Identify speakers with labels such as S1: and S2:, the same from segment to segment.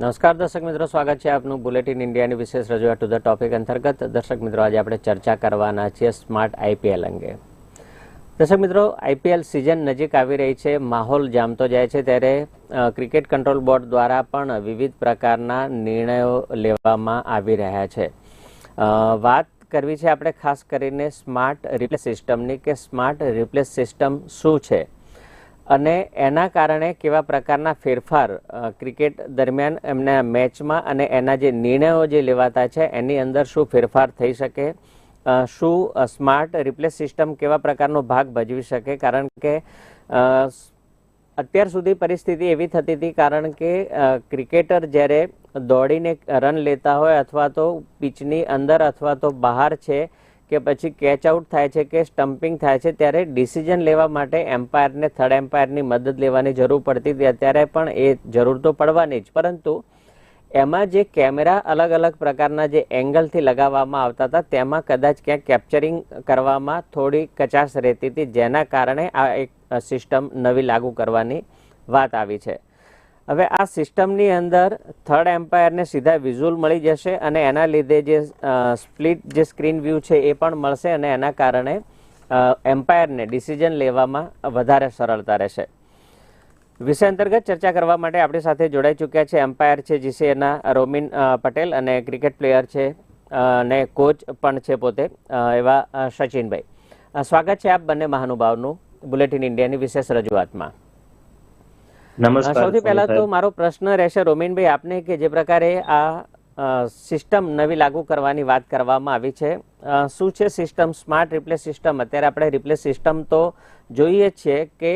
S1: નમસ્કાર દર્શક મિત્રો, સ્વાગત છે આપનું બુલેટિન ઇન્ડિયાની વિશેષ રજૂઆત ટુ ધ ટોપિક અંતર્ગત. દર્શક મિત્રો, આજે આપણે ચર્ચા કરવાના છીએ સ્માર્ટ આઈપીએલ અંગે. દર્શક મિત્રો, આઈપીએલ સિઝન નજીક આવી રહી છે, માહોલ જામતો જાય છે ત્યારે ક્રિકેટ કંટ્રોલ બોર્ડ દ્વારા પણ વિવિધ પ્રકારના નિર્ણયો લેવામાં આવી રહ્યા છે. વાત કરવી છે આપણે ખાસ કરીને સ્માર્ટ રિપ્લેસ સિસ્ટમની કે સ્માર્ટ રિપ્લેસ સિસ્ટમ શું છે? અને એના કારણે કેવા પ્રકારના ફેરફાર ક્રિકેટ દરમિયાન એમના મેચમાં અને એના જે નિર્ણયો જે લેવાતા છે, એની અંદર શું ફેરફાર થઈ શકે? શું સ્માર્ટ રિપ્લેસ સિસ્ટમ કેવા પ્રકારનો ભાગ ભજવી શકે? કારણ કે અત્યાર સુધી પરિસ્થિતિ એવી થતી હતી કારણ કે ક્રિકેટર જ્યારે દોડીને રન લેતા હોય અથવા તો પિચની અંદર અથવા તો બહાર છે કે પછી કેચ આઉટ થાય છે કે સ્ટમ્પિંગ થાય છે, ત્યારે ડિસિઝન લેવા માટે એમ્પાયરને થર્ડ એમ્પાયરની મદદ લેવાની જરૂર પડતી હતી. અત્યારે પણ એ જરૂર તો પડવાની જ. પરંતુ એમાં જે કેમેરા અલગ અલગ પ્રકારના જે એંગલથી લગાવવામાં આવતા હતા, તેમાં કદાચ ક્યાંક કેપ્ચરિંગ કરવામાં થોડી કચાશ રહેતી હતી, જેના કારણે આ એક સિસ્ટમ નવી લાગુ કરવાની વાત આવી છે. હવે આ સિસ્ટમની અંદર થર્ડ એમ્પાયરને સીધા વિઝ્યુઅલ મળી જશે અને એના લીધે જે સ્પ્લિટ જે સ્ક્રીન વ્યૂ છે એ પણ મળશે અને એના કારણે એમ્પાયરને ડિસિઝન લેવામાં વધારે સરળતા રહેશે. વિષય અંતર્ગત ચર્ચા કરવા માટે આપણી સાથે જોડાઈ ચૂક્યા છે એમ્પાયર છે જીસીએના રોમિન પટેલ અને ક્રિકેટ પ્લેયર છે અને કોચ પણ છે પોતે એવા સચિનભાઈ. સ્વાગત છે આપ બંને મહાનુભાવનું બુલેટિન ઇન્ડિયાની વિશેષ રજૂઆતમાં.
S2: નમસ્કાર
S1: સૌથી પહેલા તો મારો પ્રશ્ન રહેશે રોમિનભાઈ આપને કે જે પ્રકારે આ સિસ્ટમ નવી લાગુ કરવાની વાત કરવામાં આવી છે શું છે સિસ્ટમ? Smart replace system. અત્યારે આપણે રિપ્લેસ સિસ્ટમ તો જોઈએ છીએ કે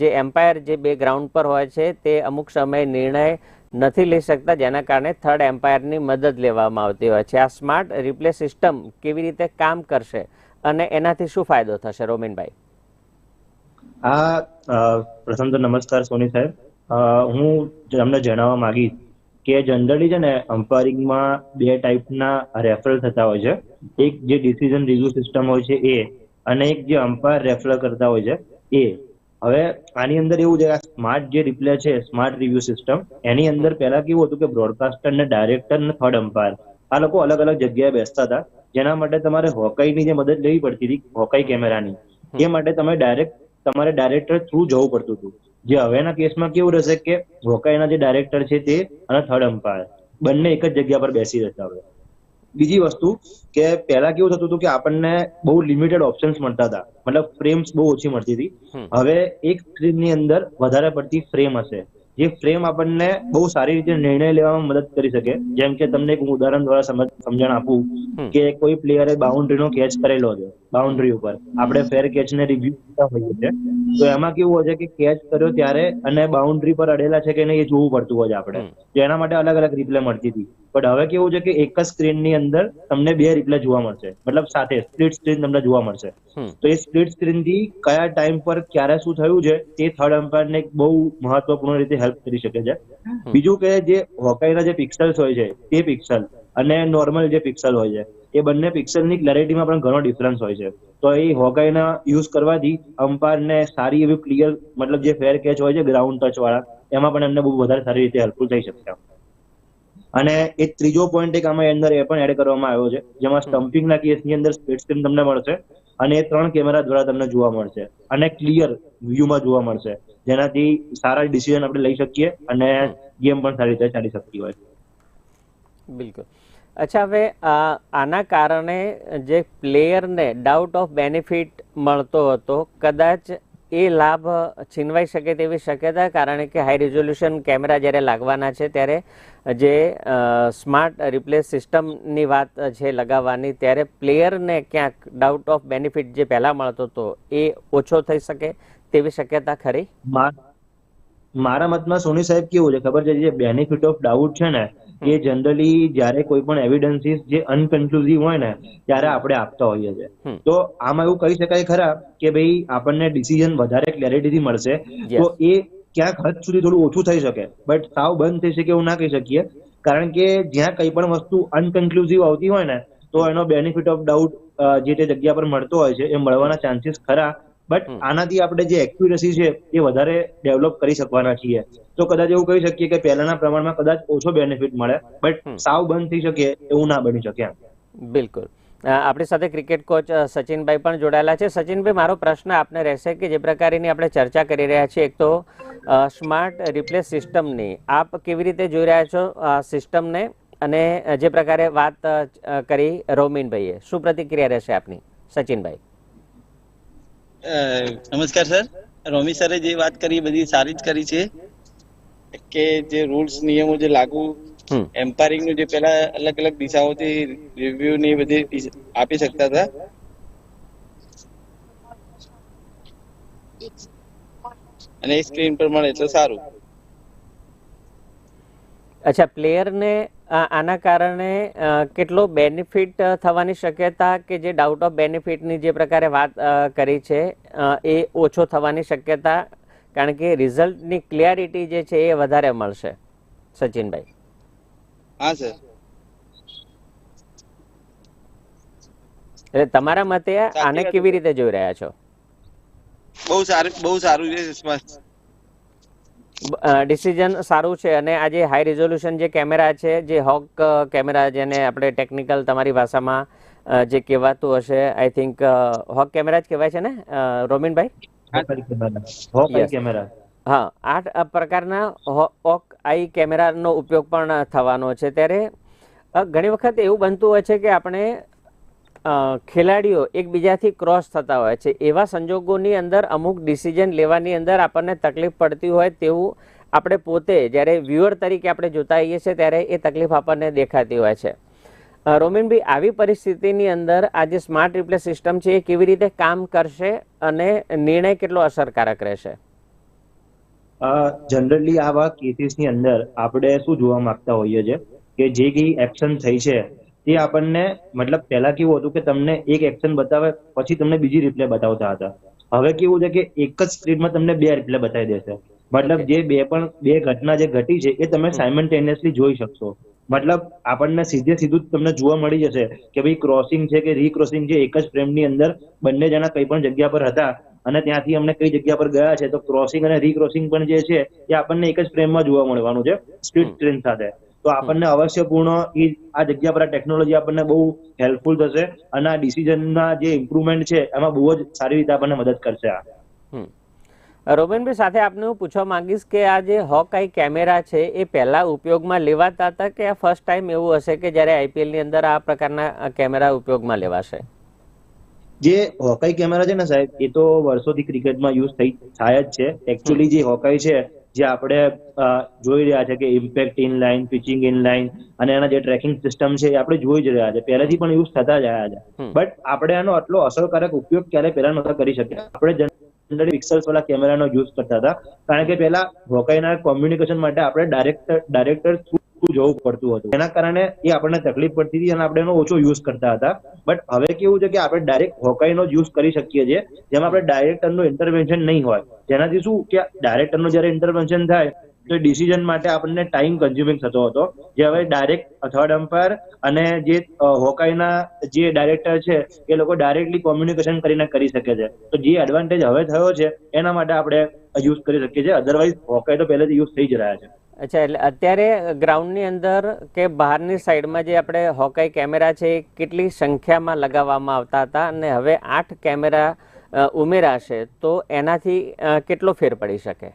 S1: જે એમ્પાયર જે બે ગ્રાઉન્ડ પર હોય છે તે અમુક સમયે નિર્ણય નથી લઈ શકતા જેના કારણે થર્ડ એમ્પાયરની મદદ લેવામાં આવતી હોય છે. આ સ્માર્ટ રિપ્લેસ સિસ્ટમ કેવી રીતે કામ કરશે અને એનાથી શું ફાયદો થશે રોમિનભાઈ?
S2: આ પ્રથમ તો નમસ્કાર સોની સાહેબ. હું તમને જણાવવા માંગીશ કે જનરલી છે ને અમ્પાયરિંગમાં બે ટાઈપના રેફરલ થતા હોય છે. એક જે ડિસિઝન રિવ્યુ સિસ્ટમ હોય છે એ અને એક જે અમ્પાયર રેફરલ કરતા હોય છે એ. હવે આની અંદર એવું છે સ્માર્ટ જે રિપ્લે છે સ્માર્ટ રિવ્યુ સિસ્ટમ એની અંદર પહેલા કેવું હતું કે બ્રોડકાસ્ટર ને ડાયરેક્ટર ને થર્ડ અમ્પાયર આ લોકો અલગ અલગ જગ્યાએ બેસતા હતા. જેના માટે તમારે હોકાઈની જે મદદ લેવી પડતી હતી હોકાઈ કેમેરાની એ માટે તમે ડાયરેક્ટ તમારે ડાયરેક્ટર થ્રુ જવું પડતું હતું. જે હવેના કેસમાં કેવું રહેશે કે વોકાઈના જે ડાયરેક્ટર છે તે અને થર્ડ અમ્પાયર બંને એક જ જગ્યા પર બેસી રહેતા હવે બીજી વસ્તુ કે પહેલા કેવું થતું હતું કે આપણને બહુ લિમિટેડ ઓપ્શન્સ મળતા હતા. મતલબ ફ્રેમ્સ બહુ ઓછી મળતી હતી. હવે એક સ્ક્રીનની અંદર વધારે પડતી ફ્રેમ હશે. જે ફ્રેમ આપણને બહુ સારી રીતે નિર્ણય લેવામાં મદદ કરી શકે. જેમ કે તમને એક હું ઉદાહરણ દ્વારા સમજ- સમજણ આપું કે કોઈ પ્લેયરે બાઉન્ડ્રીનો કેચ કરેલો છે બાઉન્ડ્રી ઉપર. આપણે ફેર કેચને રિવ્યુ કરતા હોઈએ છે તો એમાં કેવું હોય છે કે કેચ કર્યો ત્યારે અને બાઉન્ડ્રી પર અડેલા છે કે નહીં એ જોવું પડતું હોય આપણે. તો એના માટે અલગ અલગ રિપ્લે મળતી હતી. પણ હવે કેવું છે કે એક જ સ્ક્રીનની અંદર તમને બે રિપ્લે જોવા મળશે. મતલબ સાથે સ્પ્લિટ સ્ક્રીન તમને જોવા મળશે. તો એ સ્પ્લિટ સ્ક્રીનથી કયા ટાઈમ પર ક્યારે શું થયું છે તે થર્ડ એમ્પાયર ને એક બહુ મહત્વપૂર્ણ રીતે હેલ્પ કરી શકે છે. બીજું કે જે હોકાઈના જે પિક્સલ્સ હોય છે તે પિક્સલ અને નોર્મલ જે પિક્સલ હોય છે, એ બંને પિક્સલની ક્લેરિટીમાં પણ ઘણો ડિફરન્સ હોય છે. તો એ હોકાઈના યુઝ કરવાથી અમ્પાયરને સારી એવી ક્લિયર મતલબ જે ફેર કેચ હોય છે ગ્રાઉન્ડ ટચ વાળા, એમાં પણ એમને બહુ વધારે સારી રીતે હેલ્પફુલ થઈ શકશે અને એક ત્રીજો પોઈન્ટ એક આમાં અંદર એ પણ એડ કરવામાં આવ્યો છે, જેમાં સ્ટમ્પિંગના કેસની અંદર સ્પીડ સ્ક્રીન તમને મળશે અને એ ત્રણ કેમેરા દ્વારા તમને જોવા મળશે. અને ક્લિયર વ્યૂમાં જોવા મળશે. જેનાથી સારા ડિસિઝન આપણે લઈ શકીએ અને ગેમ પણ સારી રીતે ચાલી શકતી હોય.
S1: બિલકુલ. અચ્છા, હવે આના કારણે જે પ્લેયરને ડાઉટ ઓફ બેનિફિટ મળતો હતો, કદાચ એ લાભ છીનવાઈ શકે તેવી શક્યતા, કારણ કે હાઈ રિઝોલ્યુશન કેમેરા જ્યારે લાગવાના છે, ત્યારે જે સ્માર્ટ રિપ્લેસ સિસ્ટમની વાત છે લગાવવાની, ત્યારે પ્લેયરને ક્યાંક ડાઉટ ઓફ બેનિફિટ જે પહેલાં મળતો હતો, એ ઓછો થઈ શકે તેવી શક્યતા ખરી?
S2: મારા મતમાં સોની સાહેબ કેવું છે? ખબર છે, જે બેનિફિટ ઓફ ડાઉટ છે ને એ જનરલી જ્યારે કોઈ પણ એવિડન્સીસ જે અનકન્ક્લુઝિવ હોય ને ત્યારે આપણે આપતા હોઈએ છીએ. તો આમાં એવું કહી શકાય ખરા કે ભાઈ આપણને ડિસિઝન વધારે ક્લેરિટીથી મળશે. તો એ ક્યાંક હદ સુધી થોડું ઓછું થઈ શકે. બટ સાવ બંધ થઈ શકે એવું ના કહી શકીએ. કારણ કે જ્યાં કઈ પણ વસ્તુ અનકન્ક્લુઝિવ આવતી હોય ને તો એનો બેનિફિટ ઓફ ડાઉટ જે તે જગ્યા પર મળતો હોય છે એ મળવાના ચાન્સીસ ખરા. બટ આનાથી આપણે જે એક્યુરેસી છે એ વધારે ડેવલપ કરી શકવાના છીએ. તો કદાચ એવું કહી શકીએ કે પહેલાના પ્રમાણમાં કદાચ ઓછો બેનિફિટ મળે બટ સાવ બંધ થઈ શકે એવું ના બની શકે
S1: બિલકુલ. આપણી સાથે ક્રિકેટ કોચ સચિનભાઈ પણ જોડાયેલા છે. સચિનભાઈ મારો પ્રશ્ન આપને રહેશે કે જે પ્રકારની આપણે ચર્ચા કરી રહ્યા છીએ એક તો સ્માર્ટ રિપ્લેસ સિસ્ટમની આપ કેવી રીતે જોઈ રહ્યા છો આ સિસ્ટમને અને જે પ્રકારે વાત કરી રોમિનભાઈએ. શું પ્રતિક્રિયા રહેશે આપની સચિનભાઈ?
S3: નમસ્કાર સર. રોમી સરે જે વાત કરી બધી સારી જ કરી છે કે જે રૂલ્સ નિયમો જે લાગુ એમ્પાયરિંગનું જે પેલા અલગ અલગ દિશાઓથી રિવ્યુ ની બધી આપી શકતા હતા? અને એ સ્ક્રીન પર મળે એટલે સારું.
S1: અચ્છા પ્લેયરને આના કારણે કેટલો બેનિફિટ થવાની શક્યતા કે જે ડાઉટ ઓફ બેનિફિટની જે પ્રકારે વાત કરી છે એ ઓછો થવાની શક્યતા? કારણ કે રિઝલ્ટની ક્લિયરિટી જે છે એ વધારે મળશે. સચિનભાઈ.
S3: હા સર
S1: એટલે તમારા મતે આને કેવી રીતે જોઈ રહ્યા છો?
S3: બહુ સારું બહુ સારું છે
S1: ડિસિઝન સારું છે અને આ જે હાઈ રિઝોલ્યુશન જે કેમેરા છે જે હોક કેમેરા જેને આપણે ટેકનિકલ તમારી ભાષામાં જે કહેવાતું હશે આઈ થિંક હોક કેમેરા જ કહેવાય છે ને રોમિનભાઈ?
S2: કેમેરા
S1: હા આ પ્રકારના હોક આઈ કેમેરાનો ઉપયોગ પણ થવાનો છે. ત્યારે ઘણી વખત એવું બનતું હોય છે કે આપણે ખેલાડીઓ એકબીજાથી ક્રોસ થતા હોય છે. એવા સંજોગોની અંદર અમુક ડિસિઝન લેવાની અંદર આપણને તકલીફ પડતી હોય તેવું આપણે પોતે જ્યારે વ્યુઅર તરીકે આપણે જોતા હોઈએ છીએ ત્યારે એ તકલીફ આપણને દેખાતી હોય છે. રોમિનભાઈ, આવી પરિસ્થિતિની અંદર આ જે સ્માર્ટ રિપ્લેસ સિસ્ટમ છે એ કેવી રીતે કામ કરશે અને નિર્ણય કેટલો અસરકારક રહેશે?
S2: જનરલી આવા કેસીસની અંદર આપણે શું જોવા માંગતા હોઈએ છીએ કે જે કંઈ એક્શન થઈ છે તે આપણને મતલબ પહેલા કેવું હતું કે તમને એક એક્શન બતાવે પછી તમને બીજી રિપ્લે બતાવતા હતા. હવે કેવું છે કે એક જ સ્ક્રીનમાં તમને બે રિપ્લે બતાવી દેશે. મતલબ જે બે પણ બે ઘટના જે ઘટી છે એ તમે સાયમલ્ટેનિયસલી જોઈ શકશો. મતલબ આપણને સીધે સીધું તમને જોવા મળી જશે કે ભાઈ ક્રોસિંગ છે કે રીક્રોસિંગ છે એક જ ફ્રેમની અંદર બંને જણા કઈ પણ જગ્યા પર હતા અને ત્યાંથી અમને કઈ જગ્યા પર ગયા છે. તો ક્રોસિંગ અને રીક્રોસિંગ પણ જે છે એ આપણને એક જ ફ્રેમમાં જોવા મળવાનું છે. સ્પીડ. ટ્રેન સાથે. તો આપણને અવશ્યપૂર્ણ એ આ જગ્યા પર આ ટેકનોલોજી આપણને બહુ હેલ્પફુલ થશે અને આ ડિસિઝનના જે ઇમ્પ્રુવમેન્ટ છે એમાં બહુ જ સારી રીતે આપણને મદદ કરશે આ.
S1: રોબિનભાઈ સાથે આપને હું પૂછવા માંગીશ કે આ જે હોકાઈ કેમેરા છે એ પહેલા ઉપયોગમાં લેવાતા હતા કે આ ફર્સ્ટ ટાઈમ એવું હશે કે જ્યારે આઈપીએલની અંદર આ પ્રકારના કેમેરા ઉપયોગમાં લેવાશે?
S2: જે હોકાઈ કેમેરા છે ને સાહેબ એ તો વર્ષોથી ક્રિકેટમાં યુઝ થઈ થાય જ છે. એકચ્યુઅલી જે હોકાઈ છે જે આપણે જોઈ રહ્યા છે કે impact in line pitching in line અને એના જે ટ્રેકિંગ સિસ્ટમ છે એ આપણે જોઈ જ રહ્યા છે. પહેલાથી પણ યુઝ થતા જ આવ્યા છે. બટ આપણે આનો આટલો અસરકારક ઉપયોગ ક્યારે પહેલા નહોતા કરી શક્યા? આપણે જનરલી પિક્સલ્સ વાળા કેમેરાનો યુઝ કરતા હતા. કારણ કે પહેલા હોકાઈના કોમ્યુનિકેશન માટે આપણે ડાયરેક્ટર ડાયરેક્ટર થ્રુ જવું પડતું હતું. એના કારણે એ આપણને તકલીફ પડતી હતી અને આપણે એનો ઓછો યુઝ કરતા હતા. બટ હવે કેવું છે કે આપણે ડાયરેક્ટ હોકાઈનો જ યુઝ કરી શકીએ છીએ, જેમાં આપણે ડાયરેક્ટરનું ઇન્ટરવેન્શન નહીં હોય. જેનાથી શું કે ડાયરેક્ટરનું જ્યારે ઇન્ટરવેન્શન થાય, તો ડિસિઝન માટે આપણને ટાઈમ કન્ઝ્યુમિંગ થતો હતો. જે હવે ડાયરેક્ટ થર્ડ અમ્પાયર અને જે હોકાઈના જે ડાયરેક્ટર છે, એ લોકો ડાયરેક્ટલી કોમ્યુનિકેશન કરીને કરી શકે છે. તો જે એડવાન્ટેજ હવે થયો છે, એના માટે આપણે યુઝ કરી શકીએ છીએ. અધરવાઇઝ હોકાઈ તો પહેલેથી યુઝ થઈ જ રહ્યા છે.
S1: અચ્છા, એટલે અત્યારે ગ્રાઉન્ડની અંદર કે બહારની સાઈડમાં જે આપણે હોકાઈ કેમેરા છે એ કેટલી સંખ્યામાં લગાવવામાં આવતા હતા અને હવે આઠ કેમેરા ઉમેરાશે, તો એનાથી કેટલો ફેર પડી શકે?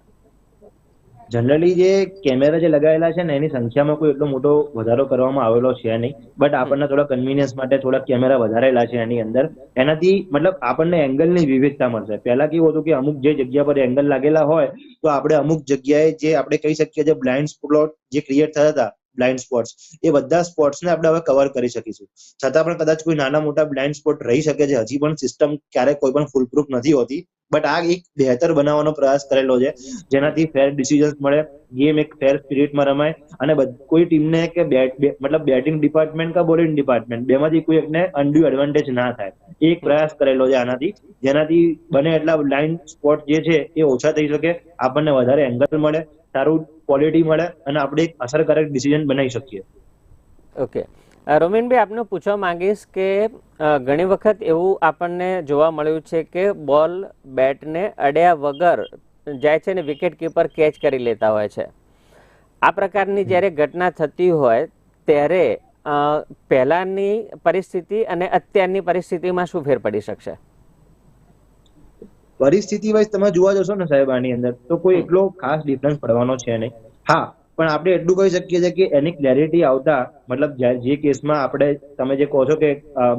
S2: જનરલી જે કેમેરા જે લગાવેલા છે ને, એની સંખ્યામાં કોઈ એટલો મોટો વધારો કરવામાં આવેલો છે નહીં. બટ આપણને થોડા કન્વીનિયન્સ માટે થોડા કેમેરા વધારેલા છે એની અંદર. એનાથી મતલબ આપણને એંગલની વિવિધતા મળશે. પહેલા કેવું હતું કે અમુક જે જગ્યા પર એંગલ લાગેલા હોય, તો આપણે અમુક જગ્યાએ જે આપણે કહી શકીએ જે બ્લાઇન્ડ સ્પોટ જે ક્રિએટ થતા હતા બ્લાઇન્ડ સ્પોટ્સ એ બધા સ્પોટ્સને આપણે હવે કવર કરી શકીશું. છતાં પણ કદાચ કોઈ નાના મોટા બ્લાઇન્ડ સ્પોટ રહી શકે છે. હજી પણ સિસ્ટમ ક્યારેક કોઈ પણ ફૂલ પ્રૂફ નથી હોતી. બટ આ એક બહેતર બનાવવાનો પ્રયાસ કરેલો છે. જેનાથી ફેર ડિસિઝન્સ મળે ગેમ એક ફેર સ્પિરિટમાં રમાય, અને કોઈ ટીમને કે બેટ મતલબ બેટિંગ ડિપાર્ટમેન્ટ કે બોલિંગ ડિપાર્ટમેન્ટ બેમાંથી કોઈ એકને અનડ્યુ એડવાન્ટેજ ના થાય. એક પ્રયાસ કરેલો છે આનાથી, જેનાથી બને એટલા લાઇન સ્પોટ જે છે એ ઓછા થઈ શકે, આપણને વધારે એંગલ મળે, સારું ક્વોલિટી મળે, અને આપણે એક અસરકારક ડિસિઝન બનાવી શકીએ.
S1: ઓકે રોમિનભાઈ આપને પૂછવા માંગીશ કે ઘણી વખત એવું આપણને જોવા મળ્યું છે કે બોલ બેટને અડ્યા વગર જાય છે ને વિકેટ કીપર કેચ કરી લેતા હોય છે. આ પ્રકારની જ્યારે ઘટના થતી હોય ત્યારે પહેલાની પરિસ્થિતિ અને અત્યારની પરિસ્થિતિમાં શું ફેર પડી શકશે?
S2: પરિસ્થિતિ વાઇઝ તમે જોવા જશો ને સાહેબ આની અંદર તો કોઈ એટલો ખાસ ડિફરન્સ પડવાનો છે નહીં. હા પણ આપણે એટલું કહી શકીએ છીએ કે એની ક્લેરિટી આવતા મતલબ જે કેસમાં આપણે તમે જે કહો છો કે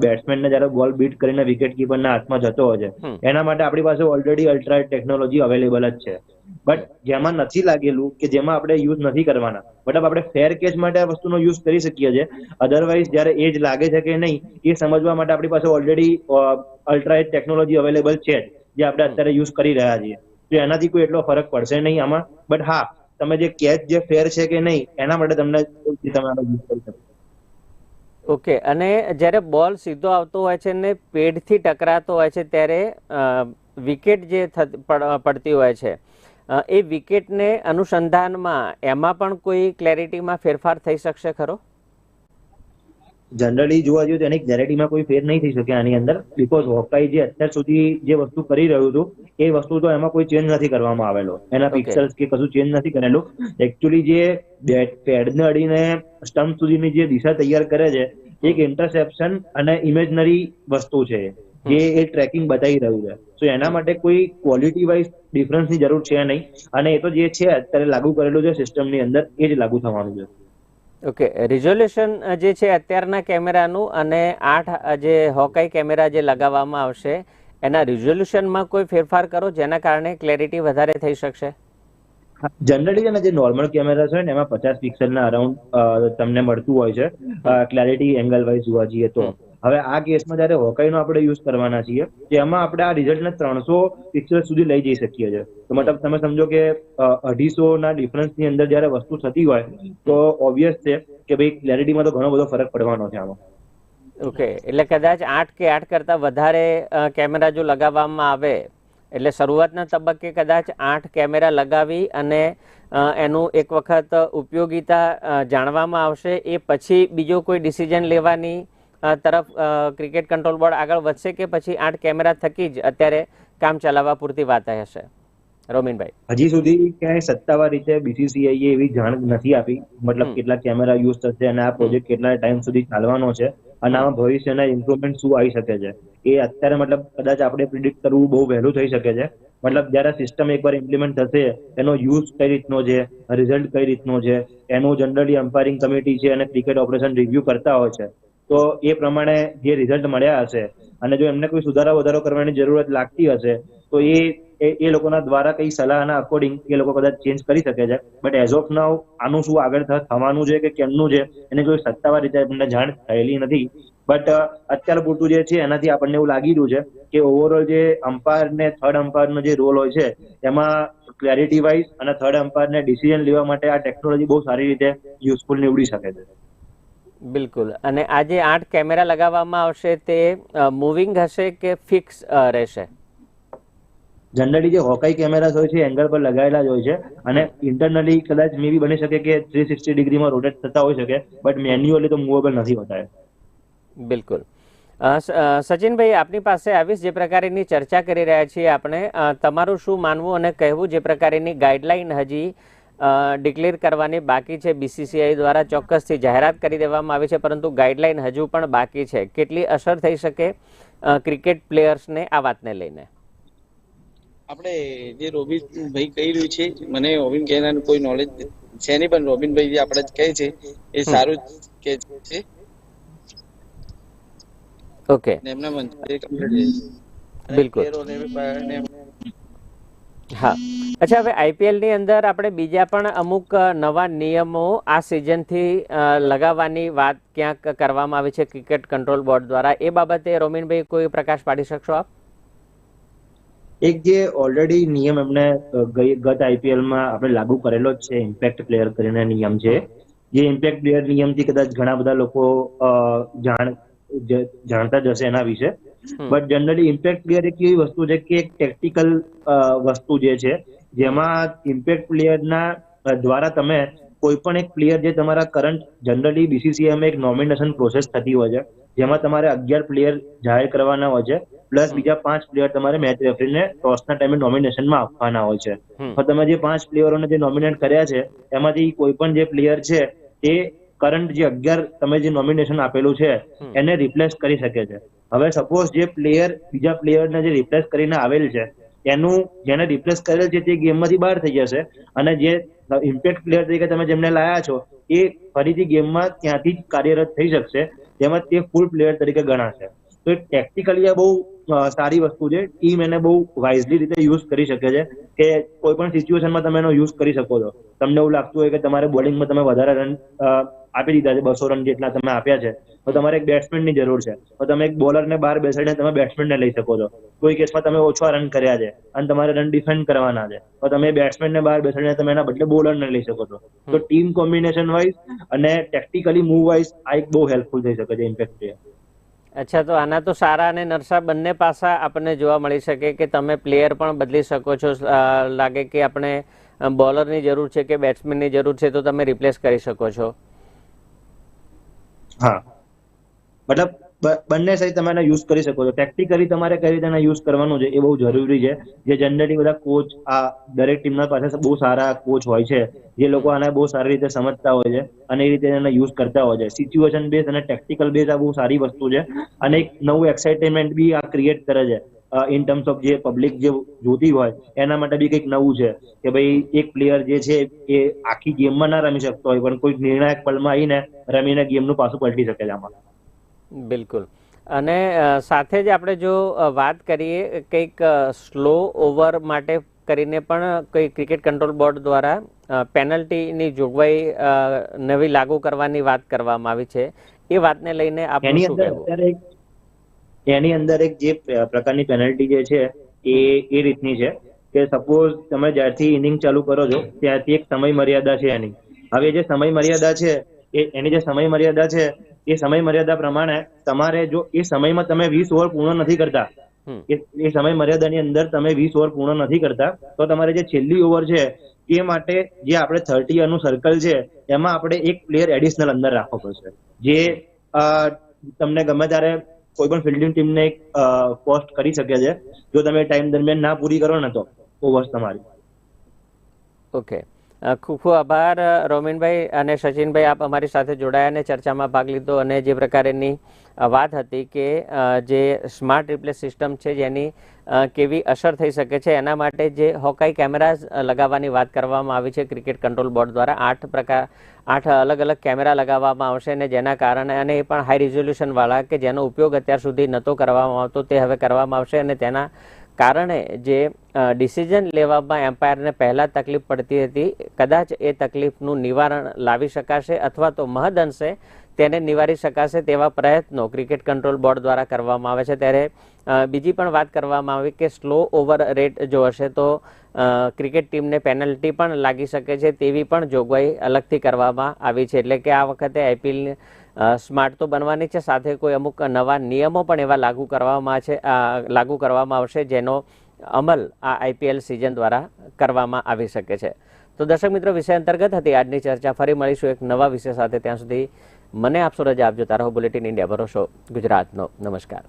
S2: બેટ્સમેનને જ્યારે બોલ બીટ કરીને વિકેટ કીપરના હાથમાં જતો હોય છે એના માટે આપણી પાસે ઓલરેડી અલ્ટ્રા ટેકનોલોજી અવેલેબલ જ છે. બટ જેમાં નથી લાગેલું કે જેમાં આપણે યુઝ નથી કરવાના મતલબ આપણે ફેર કેચ માટે આ વસ્તુનો યુઝ કરી શકીએ છીએ. અધરવાઇઝ જ્યારે એ જ લાગે છે કે નહીં એ સમજવા માટે આપણી પાસે ઓલરેડી અલ્ટ્રા ટેકનોલોજી અવેલેબલ છે જે આપણે અત્યારે યુઝ કરી રહ્યા છીએ. તો એનાથી કોઈ એટલો ફરક પડશે નહીં આમાં. બટ હા તમે જે કેચ જે ફેર છે કે નહીં, એના માટે તમને તમે આનો યુઝ કરી શકો.
S1: ઓકે, અને જ્યારે બોલ સીધો આવતો હોય છે ને પેડથી ટકરાતો હોય છે, ત્યારે વિકેટ જે પડતી હોય છે એ વિકેટને અનુસંધાનમાં એમાં પણ કોઈ ક્લેરિટીમાં ફેરફાર થઈ શકશે ખરો?
S2: જનરલી જોવા જઈએ તો એની ક્લેરિટીમાં કોઈ ફેર નહીં થઈ શકે આની અંદર બીકોઝ હોકાઈ જે અત્યાર સુધી જે વસ્તુ કરી રહ્યું હતું એ વસ્તુ તો એમાં કોઈ ચેન્જ નથી કરવામાં આવેલો. એના. પિક્સલ્સ કે કશું ચેન્જ નથી કરેલું. એકચ્યુઅલી જે પેડને અડીને સ્ટમ્પ સુધીની જે દિશા તૈયાર કરે છે એક ઇન્ટરસેપ્શન અને ઇમેજનરી વસ્તુ છે જે એ ટ્રેકિંગ બતાવી રહ્યું છે. તો એના માટે કોઈ ક્વોલિટી વાઇઝ ડિફરન્સની જરૂર છે નહીં. અને એ તો જે છે અત્યારે લાગુ કરેલું છે સિસ્ટમની અંદર એ જ લાગુ થવાનું છે.
S1: ઓકે રિઝોલ્યુશન જે છે અત્યારના કેમેરાનું અને આઠ જે હોકાઈ કેમેરા જે લગાવવામાં આવશે એના રિઝોલ્યુશનમાં કોઈ ફેરફાર કરો જેના કારણે ક્લેરિટી વધારે થઈ શકશે?
S2: જનરલી અને જે નોર્મલ કેમેરા છે ને એમાં પચાસ પિક્સેલના અરાઉન્ડ તમને મળતું હોય છે. ક્લેરિટી એંગલ વાઇઝ જોવા જઈએ તો. હવે આ કેસમાં જયારે હોકાઈનો આપણે યુઝ કરવાના છીએ તો એમાં આપણે આ રિઝલ્ટને ત્રણસો પિક્સેલ સુધી લઈ જઈ શકીએ છીએ. તો મતલબ તમે સમજો કે અઢીસો ના ડિફરન્સની અંદર જયારે વસ્તુ થતી હોય, તો ઓબ્વિયસ છે કે ભાઈ ક્લેરિટીમાં તો ઘણો બધો ફરક પડવાનો છે આમાં.
S1: ઓકે, એટલે કદાચ આઠ કે આઠ કરતાં વધારે કેમેરા જો લગાવવામાં આવે, એટલે શરૂઆતના તબક્કે કદાચ આઠ કેમેરા લગાવી અને એનું એક વખત ઉપયોગિતા જાણવામાં આવશે, એ પછી બીજો કોઈ ડિસિઝન લેવાની તરફ ક્રિકેટ કંટ્રોલ બોર્ડ આગળ વધશે કે પછી આઠ કેમેરા થકી જ અત્યારે કામ ચલાવવા પૂરતી વાત હશે? રોમિનભાઈ.
S2: હજી સુધી ક્યાંય સત્તાવાર રીતે બીસીસીઆઈ એવી જાણ નથી આપી. મતલબ કેટલા કેમેરા યુઝ થશે અને આ પ્રોજેક્ટ કેટલા ટાઈમ સુધી ચાલવાનો છે અને આમાં ભવિષ્યના ઇમ્પ્રુવમેન્ટ શું આવી શકે છે. એ અત્યારે મતલબ કદાચ આપણે પ્રિડિક્ટ કરવું બહુ વહેલું થઈ શકે છે. મતલબ જ્યારે સિસ્ટમ એકવાર ઇમ્પ્લિમેન્ટ થશે એનો યુઝ કઈ રીતનો છે રિઝલ્ટ કઈ રીતનો છે એનું જનરલી અમ્પાયરિંગ કમિટી છે અને ક્રિકેટ ઓપરેશન રિવ્યુ કરતા હોય છે. તો એ પ્રમાણે જે રિઝલ્ટ મળ્યા હશે અને જો એમને કોઈ સુધારા વધારો કરવાની જરૂરત લાગતી હશે, તો એ એ લોકોના દ્વારા કઈ સલાહના અકોર્ડિંગ એ લોકો કદાચ ચેન્જ કરી શકે છે. બટ એઝ ઓફ નાવ આનું શું આગળ થવાનું છે કે કેમનું છે, એને કોઈ સત્તાવાર રીતે આપણને જાણ થયેલી નથી. બટ અત્યાર પૂરતું જે છે, એનાથી આપણને એવું લાગી રહ્યું છે કે ઓવરઓલ જે અમ્પાયર ને થર્ડ અમ્પાયરનો જે રોલ હોય છે, એમાં ક્લેરિટી વાઇઝ અને થર્ડ અમ્પાયરને ડિસિઝન લેવા માટે આ ટેકનોલોજી બહુ સારી રીતે યુઝફુલ નીવડી શકે છે.
S1: બિલકુલ. અને આ જે આઠ કેમેરા લગાવવામાં આવશે તે મૂવિંગ હશે કે ફિક્સ રહેશે?
S2: જનરલી જે હોકાઈ કેમેરા હોય છે એંગલ પર લગાવેલા જ હોય છે. અને ઇન્ટરનલી કદાચ મે બી બની શકે કે થ્રી સિક્સટી ડિગ્રીમાં રોટેટ થતા હોઈ શકે બટ મેન્યુઅલી તો મૂવેબલ નથી હોતા
S1: બિલકુલ. સચિનભાઈ આપની પાસે આવીશ જે પ્રકારની ચર્ચા કરી રહ્યા છીએ આપણે. તમારું શું માનવું અને કહેવું જે પ્રકારની ગાઈડલાઈન હજી ડિક્લેર કરવાની બાકી છે. બીસીસીઆઈ દ્વારા ચોક્કસથી જાહેરાત કરી દેવામાં આવી છે પરંતુ ગાઈડલાઇન હજુ પણ બાકી છે. કેટલી અસર થઈ શકે ક્રિકેટ પ્લેયર્સને આ વાતને લઈને?
S3: આપણે જે રોબિન ભાઈ કહી રહ્યું છે મને રોબિન કહેનાનું કોઈ નોલેજ છે નહીં પણ રોબિનભાઈ જે આપણે કહે છે એ સારું જ કે છે.
S1: ઓકે
S3: એમના complete
S1: બિલકુલ.
S3: playeroને બી પા- ને
S1: હા. અચ્છા હવે આઈપીએલની અંદર આપણે બીજા પણ અમુક નવા નિયમો આ સિઝનથી થી લગાવવાની વાત ક્યાંક કરવામાં આવી છે ક્રિકેટ કંટ્રોલ બોર્ડ દ્વારા. એ બાબતે રોમિનભાઈ કોઈ પ્રકાશ પાડી શકશો આપ?
S2: એક જે ઓલરેડી નિયમ એમને ગત આઈપીએલમાં આપણે લાગુ કરેલો જ છે ઇમ્પેક્ટ પ્લેયર કરીને નિયમ છે. જે ઇમ્પેક્ટ પ્લેયર નિયમથી કદાચ ઘણા બધા લોકો જાણ જાણતા જ હશે એના વિશે. બટ જનરલી ઇમ્પેક્ટ પ્લેયર એક એવી વસ્તુ છે કે એક ટેક્ટિકલ વસ્તુ જે છે જેમાં ઇમ્પેક્ટ પ્લેયરના દ્વારા તમે કોઈ પણ એક પ્લેયર જે તમારા કરંટ જનરલી બીસીસીઆઈમાં એક નોમિનેશન પ્રોસેસ થતી હોય છે જેમાં તમારે અગિયાર પ્લેયર જાહેર કરવાના હોય છે પ્લસ બીજા પાંચ પ્લેયર તમારે મેચ રેફરીને ટોસના ટાઈમે નોમિનેશનમાં આપવાના હોય છે. તો તમે જે પાંચ પ્લેયરોને જે નોમિનેટ કર્યા છે એમાંથી કોઈ પણ જે પ્લેયર છે એ કરંટ જે અગિયાર તમે જે નોમિનેશન આપેલું છે એને રિપ્લેસ કરી શકે છે. હવે સપોઝ જે પ્લેયર બીજા પ્લેયરને જે રિપ્લેસ કરીને આવેલ છે એનું જેને રિપ્લેસ કરેલ છે તે ગેમમાંથી બહાર થઈ જશે અને જે ઇમ્પેક્ટ પ્લેયર તરીકે તમે જેમને લાયા છો એ ફરીથી ગેમમાં ત્યાંથી જ કાર્યરત થઈ શકશે જેમાં તે ફૂલ પ્લેયર તરીકે ગણાશે. તો ટેક્ટિકલી આ બહુ સારી વસ્તુ છે. ટીમ એને બહુ વાઇઝલી રીતે યુઝ કરી શકે છે કે કોઈ પણ સિચ્યુએશનમાં તમે એનો યુઝ કરી શકો છો. તમને એવું લાગતું હોય કે તમારે બોલિંગમાં તમે વધારે રન આપી દીધા છે, બસો રન જેટલા તમે આપ્યા છે. તો તમારે એક બેટ્સમેનની જરૂર છે. તો તમે એક બોલરને બહાર બેસાડીને તમે બેટ્સમેનને લઈ શકો છો. કોઈ કેસમાં તમે ઓછા રન કર્યા છે અને તમારે રન ડિફેન્ડ કરવાના છે. તો તમે બેટ્સમેનને બહાર બેસાડીને તમે એના બદલે બોલરને લઈ શકો છો. તો ટીમ કોમ્બિનેશન વાઇઝ અને ટેક્ટિકલી મૂવ વાઇઝ આ એક બહુ હેલ્પફુલ થઈ શકે છે ઇમ્પેક્ટ
S1: અચ્છા, તો આના તો સારા અને નરસા બંને પાસા આપણને જોવા મળી શકે કે તમે પ્લેયર પણ બદલી શકો છો. લાગે કે આપણે બોલરની જરૂર છે કે બેટ્સમેનની જરૂર છે તો તમે રિપ્લેસ કરી શકો છો.
S2: હા. મતલબ બંને સાઈડ તમે યુઝ કરી શકો છો. ટેક્ટિકલી તમારે કઈ રીતે યુઝ કરવાનું છે એ બહુ જરૂરી છે. જે જનરલી બધા કોચ આ દરેક ટીમના પાસે બહુ સારા કોચ હોય છે. જે લોકો આને બહુ સારી રીતે સમજતા હોય છે અને એ રીતે એને યુઝ કરતા હોય છે. સિચ્યુએશન બેઝ અને ટેક્ટિકલ બેઝ આ બહુ સારી વસ્તુ છે. અને એક નવું એક્સાઇટમેન્ટ બી આ ક્રિએટ કરે છે. ઇન ટર્મ્સ ઓફ જે પબ્લિક જે જોતી હોય એના માટે બી કંઈક નવું છે. કે ભાઈ એક પ્લેયર જે છે એ આખી ગેમમાં ના રમી શકતો હોય પણ કોઈ નિર્ણાયક પલમાં આવીને રમીને ગેમનું પાછું પલટી શકે છે આમાં.
S1: બિલકુલ. અને સાથે જ આપણે જો વાત કરીએ કંઈક સ્લો ઓવર માટે કરીને પણ કંઈ ક્રિકેટ કંટ્રોલ બોર્ડ દ્વારા પેનલ્ટીની જોગવાઈ નવી લાગુ કરવાની વાત કરવામાં આવી છે. એ વાતને લઈને
S2: આપણે
S1: શું કહેવું?
S2: એની અંદર એક જે પ્રકારની પેનલ્ટી જે છે એ એ રીતની છે કે સપોઝ તમે જ્યારથી ઇનિંગ ચાલુ કરો છો ત્યારથી એક સમય મર્યાદા છે એની. હવે જે સમય મર્યાદા છે એ એની જે સમય મર્યાદા છે એ સમય મર્યાદા પ્રમાણે તમારે જો એ સમયમાં તમે વીસ ઓવર પૂર્ણ નથી કરતા એ એ સમય મર્યાદાની અંદર તમે વીસ ઓવર પૂર્ણ નથી કરતા તો તમારે જે છેલ્લી ઓવર છે એ માટે જે આપણે થર્ટી નું સર્કલ છે એમાં આપણે એક પ્લેયર એડિશનલ અંદર રાખવો પડશે. જે તમને ગમે ત્યારે કોઈ પણ ફિલ્ડિંગ ટીમને એક કોસ્ટ કરી શકે છે. જો તમે ટાઈમ દરમિયાન ના પૂરી કરો ને તો ઓવર્સ તમારી.
S1: ઓકે ખૂબ ખૂબ આભાર રોમિનભાઈ અને સચિનભાઈ આપ અમારી સાથે જોડાયા અને ચર્ચામાં ભાગ લીધો અને જે પ્રકારેની વાત હતી કે જે સ્માર્ટ રિપ્લેસ સિસ્ટમ છે જેની કેવી અસર થઈ શકે છે એના માટે જે હોકાઈ કેમેરાઝ લગાવવાની વાત કરવામાં આવી છે ક્રિકેટ કંટ્રોલ બોર્ડ દ્વારા. આઠ પ્રકાર, આઠ અલગ અલગ કેમેરા લગાવવામાં આવશે અને જેના કારણે અને એ પણ હાઈ રિઝોલ્યુશનવાળા કે જેનો ઉપયોગ અત્યાર સુધી નહોતો કરવામાં આવતો તે હવે કરવામાં આવશે અને તેના કારણે જે ડિસિઝન લેવામાં એમ્પાયરને પહેલાં તકલીફ પડતી હતી, કદાચ એ તકલીફનું નિવારણ લાવી શકાશે અથવા તો મહદઅંશે તેને નિવારી શકાશે તેવા પ્રયત્નો ક્રિકેટ કંટ્રોલ બોર્ડ દ્વારા કરવામાં આવે છે. ત્યારે બીજી પણ વાત કરવામાં આવી કે સ્લો ઓવર રેટ જો હશે તો ક્રિકેટ ટીમને પેનલ્ટી પણ લાગી શકે છે તેવી પણ જોગવાઈ અલગથી કરવામાં આવી છે. એટલે કે આ વખતે આઈપીએલ સ્માર્ટ તો બનવાની છે, સાથે કોઈ અમુક નવા નિયમો પણ એવા લાગુ કરવામાં છે લાગુ કરવામાં આવશે જેનો અમલ આ આઈપીએલ સિઝન દ્વારા કરવામાં આવી શકે છે. તો દર્શક મિત્રો, વિષય અંતર્ગત હતી આજની ચર્ચા. ફરી મળીશું એક નવા વિષય સાથે. ત્યાં સુધી મને આપશો રજા આપજો. તારો બુલેટિન ઇન્ડિયા. ભરોસો ગુજરાતનો. નમસ્કાર.